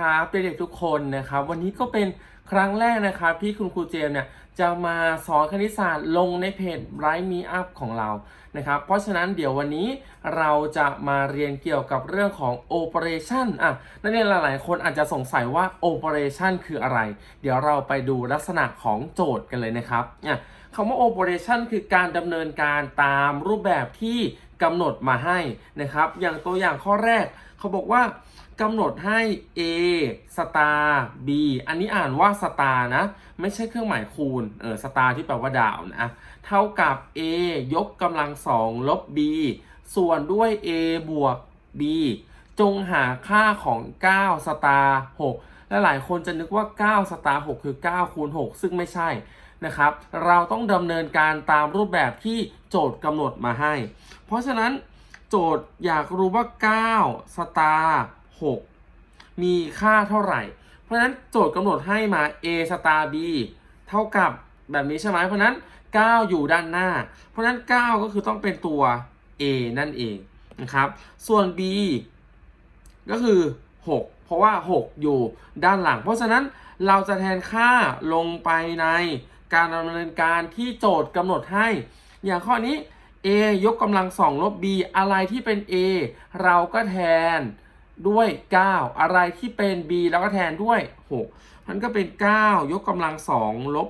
ครับเด็กๆทุกคนนะครับวันนี้ก็เป็นครั้งแรกนะครับที่คุณครูเจมเนี่ยจะมาสอนคณิตศาสตร์ลงในเพจไ i มีอัพของเรานะครับเพราะฉะนั้นเดี๋ยววันนี้เราจะมาเรียนเกี่ยวกับเรื่องของ operation อะนักเรียนหลายๆคนอาจจะสงสัยว่า operation คืออะไร เดี๋ยวเราไปดูลักษณะของโจทย์กันเลยนะครับอะคำว่า operation คือการดำเนินการตามรูปแบบที่ กำหนดมาให้นะครับ อย่างตัวอย่างข้อแรกเขาบอกว่ากำหนดให้ a สตาร์ b อันนี้อ่านว่าสตาร์นะ ไม่ใช่เครื่องหมายคูณ เออสตาร์ที่แปลว่าดาวนะ เท่ากับ a ยกกำลังสองลบ b ส่วนด้วย a บวก b จงหาค่าของ 9 สตาร์ 6 และหลายคนจะนึกว่า 9 สตาร์ 6 คือ 9 คูณ 6 ซึ่งไม่ใช่ นะครับ เราต้องดำเนินการตามรูปแบบที่โจทย์กำหนดมาให้ เพราะฉะนั้นโจทย์อยากรู้ว่า 9 สตาร์6มีค่าเท่าไหร่ เพราะฉะนั้นโจทย์กำหนดให้มา a สตาร์ b เท่ากับแบบนี้ใช่ไหมเพราะฉะนั้น 9 อยู่ด้านหน้า เพราะฉะนั้น 9 ก็คือต้องเป็นตัว a นั่นเองนะครับ ส่วน b ก็คือ 6 เพราะว่า 6 อยู่ด้านหลัง เพราะฉะนั้นเราจะแทนค่าลงไปใน การดำเนินการที่โจทย์กำหนดให้ อย่างข้อนี้ a ยกกำลังสองลบ b อะไรที่เป็น a เราก็แทนด้วย 9 อะไรที่เป็น b แล้วก็แทนด้วย 6 มันก็เป็น 9 ยกกำลังสองลบ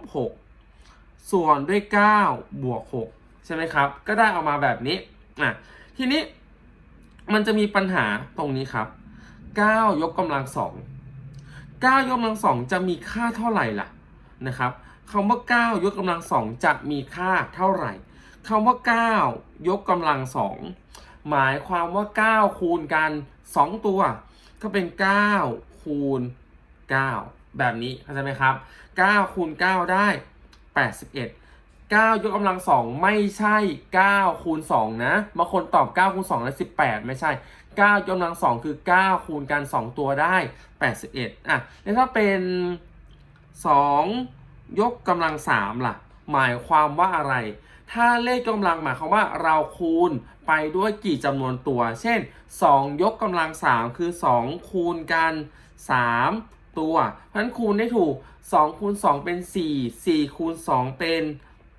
6 ส่วนด้วย 9 บวก 6 ใช่ไหมครับ ก็ได้ออกมาแบบนี้อะทีนี้มันจะมีปัญหาตรงนี้ครับ 9 ยกกำลังสอง9ยกกำลังสองจะมีค่าเท่าไหร่ล่ะนะครับ คำว่า 9 ยกกำลังสองจะมีค่าเท่าไหร่คำว่า 9 ยกกำลังสองหมายความว่า 9 คูณกัน 2 ตัว ก็เป็น 9 คูณ 9 แบบนี้เข้าใจไหมครับ 9 คูณ 9 ได้ 81 9 ยกกำลังสองไม่ใช่ 9 คูณ 2 นะบางคนตอบ 9 คูณ2แล้ว18 ไม่ใช่ 9 ยกกำลังสองคือ 9 คูณกัน 2 ตัวได้ 81อะแล้วถ้าเป็น 2 ยกกำลัง3ล่ะ หมายความว่าอะไร ถ้าเลขกำลังหมายความว่าเราคูณไปด้วยกี่จำนวนตัว เช่น 2 ยกกำลัง3คือ 2 คูณกัน 3 ตัวเพราะฉะนั้นคูณได้ถูก 2 คูณ 2 เป็น 4 4 คูณ 2 เป็น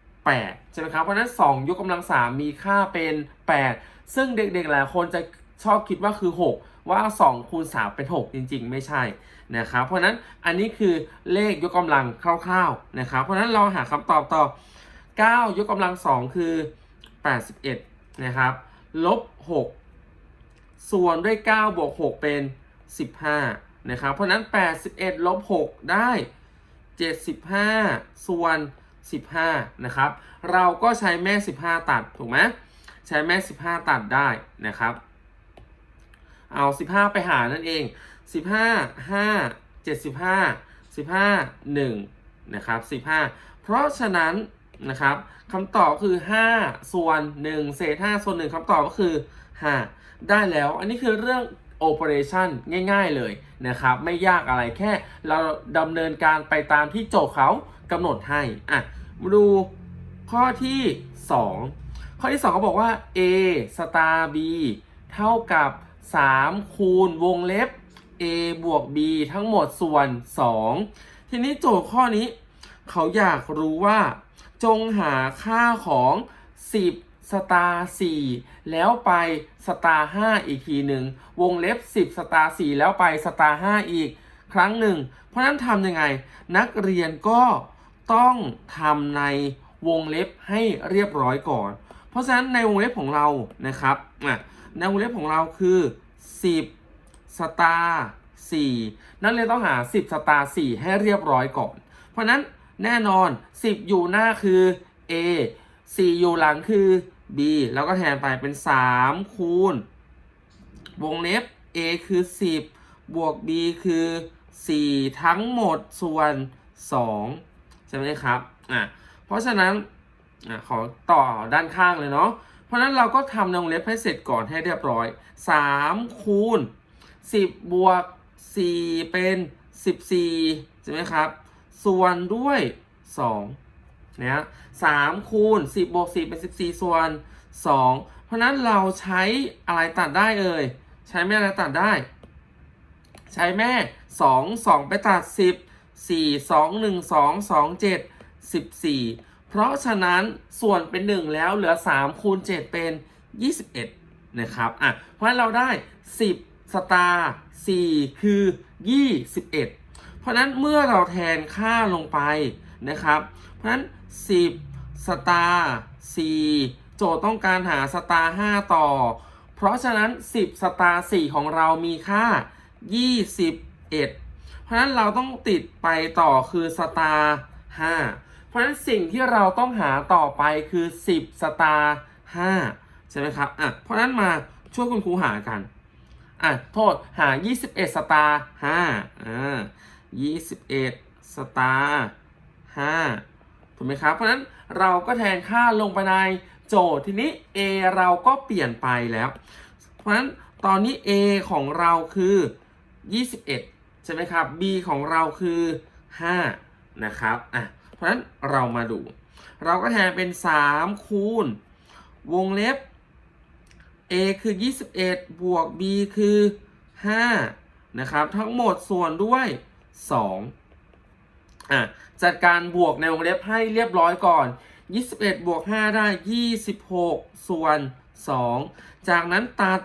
8 ใช่ไหมครับ เพราะฉะนั้น 2 ยกกำลัง3มีค่าเป็น 8 ซึ่งเด็กๆหลายคนจะชอบคิดว่าคือ 6 ว่า2คูณ3เป็น 6 จริง ๆ ไม่ใช่นะครับเพราะนั้นอันนี้คือเลขยกกำลังคร่าวๆนะครับเพราะนั้นเราหาคำตอบต่อ 9 ยกกำลัง 2 คือ 81นะครับลบ 6 ส่วนด้วย 9 บวก 6 เป็น 15นะครับเพราะฉะนั้น 81ลบ6ได้ 75 ส่วน 15นะครับเราก็ใช้แม่ 15 ตัดถูกไหมใช้แม่ 15 ตัดได้นะครับ เอา 15 ไปหานั่นเอง 15 5 75 15 1นะครับ15 เพราะฉะนั้นนะครับคำตอบคือ 5 ส่วน 1 เศษ 5 ส่วน 1คำตอบก็คือ 5 ได้แล้ว อันนี้คือเรื่อง operation ง่าย ๆเลยนะครับ ไม่ยากอะไรแค่เราดำเนินการไปตามที่โจทย์เขากำหนดให้อะมาดูข้อที่ 2 ข้อที่2เขาบอกว่า a star b เท่ากับ 3 คูณวงเล็บ a บวก b ทั้งหมดส่วน 2 ทีนี้โจทย์ข้อนี้ เขาอยากรู้ว่า จงหาค่าของ 10 สตาร์4แล้วไปสตาร์5อีกทีหนึ่ง วงเล็บ 10 สตาร์4แล้วไปสตาร์5อีกครั้งหนึ่ง เพราะนั้นทำยังไง นักเรียนก็ต้องทำในวงเล็บให้เรียบร้อยก่อน เพราะฉะนั้นในวงเล็บของเรานะครับอะ ในวงเล็บของเราคือ 10 สตาร์4นักเรียนต้องหา 10 สตาร์4ให้เรียบร้อยก่อน เพราะนั้นแน่นอน 10 อยู่หน้าคือ A 4 อยู่หลังคือ B แล้วก็แทนไปเป็น 3 คูณ วงเล็บ A คือ 10 บวก B คือ 4 ทั้งหมดส่วน 2 ใช่ไหมครับ อะ เพราะฉะนั้นอะขอต่อด้านข้างเลยเนาะ ราะนั้นเราก็ทำในวงเล็บให้เสร็จก่อนให้เรียบร้อย 3 คูณ 10 บวก 4 เป็น 14 ใช่ไหมครับ ส่วนด้วย 2นะฮะสามคูณ 10 บวก 4 เป็น 14 ส่วน 2 เพราะฉะนั้นเราใช้อะไรตัดได้เอ่ย ใช้แม่อะไรตัดได้ ใช้แม่ 2 2 ไปตัด 10 4 2 1 2 2 7 14 เพราะฉะนั้นส่วนเป็น 1 แล้วเหลือ3คูณ7เป็น 21 นะครับอะเพราะฉะนั้นเราได้ 10 สตาร์4คือ 21 เพราะนั้นเมื่อเราแทนค่าลงไปนะครับ เพราะฉะนั้น 10 สตาร์4โจทย์ต้องการหาสตาร์5ต่อ เพราะฉะนั้น 10 สตาร์4ของเรามีค่า 21 เพราะฉะนั้นเราต้องติดไปต่อคือสตาร์5 เพราะฉะนั้นสิ่งที่เราต้องหาต่อไปคือ 10 สตาร์5ใช่ไหมครับอะเพราะฉะนั้นมาช่วยคุณครูหากันอะโทษหา 21 สตาร์5อ่า21 สตาร์5ถูกไหมครับ เพราะฉะนั้นเราก็แทนค่าลงไปในโจทย์ทีนี้ A เราก็เปลี่ยนไปแล้ว เพราะฉะนั้นตอนนี้ A ของเราคือ 21 ใช่ไหมครับ B ของเราคือ 5 นะครับอะเราะฉะนั้นเรามาดู เราก็แทนเป็น 3 คูณ วงเล็บ A คือ 21 บวก B คือ 5 นะครับ ทั้งหมดส่วนด้วย 2 อะ จัดการบวกในวงเล็บให้เรียบร้อยก่อน 21 บวก 5 ได้ 26 ส่วน 2 จากนั้นตัด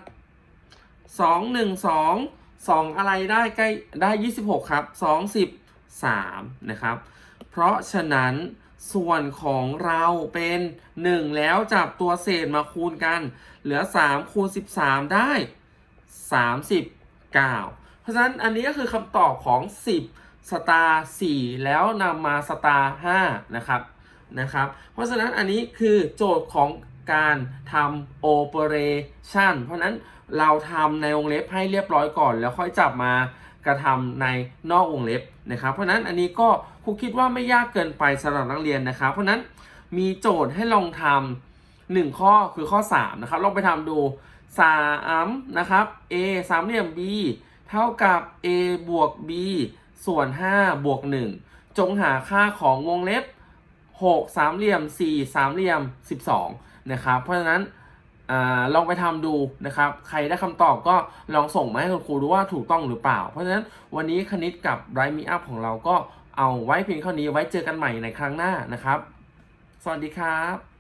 2 1 2 2 อะไรได้ใกล้ได้ 26 ครับ 2 10 3 นะครับ เพราะฉะนั้นส่วนของเราเป็น 1 แล้วจับตัวเศษมาคูณกัน เหลือ 3 คูณ 13 ได้ 39 เพราะฉะนั้นอันนี้ก็คือคำตอบของ 10 สตาร์4แล้วนำมาสตาร์5นะครับนะครับ เพราะฉะนั้นอันนี้คือโจทย์ของการทำ operation เพราะฉะนั้นเราทำในวงเล็บให้เรียบร้อยก่อน แล้วค่อยจับมา กระทำในนอกวงเล็บนะครับ เพราะฉะนั้นอันนี้ก็ครูคิดว่าไม่ยากเกินไปสำหรับนักเรียนนะครับ เพราะฉะนั้นมีโจทย์ให้ลองทำหนึ่งข้อคือข้อ 3 นะครับ ลองไปทำดู3นะครับ a สามเหลี่ยม b เท่ากับ a บวก b ส่วน 5 บวก 1 จงหาค่าของวงเล็บ 6 สามเหลี่ยม 4 สามเหลี่ยม 12 นะครับ เพราะฉะนั้น ลองไปทำดูนะครับ ใครได้คำตอบก็ลองส่งมาให้คุณครูดูว่าถูกต้องหรือเปล่า เพราะฉะนั้นวันนี้คณิตกับไรมีอัพของเราก็เอาไว้เพียงเท่านี้ไว้เจอกันใหม่ในครั้งหน้านะครับ สวัสดีครับ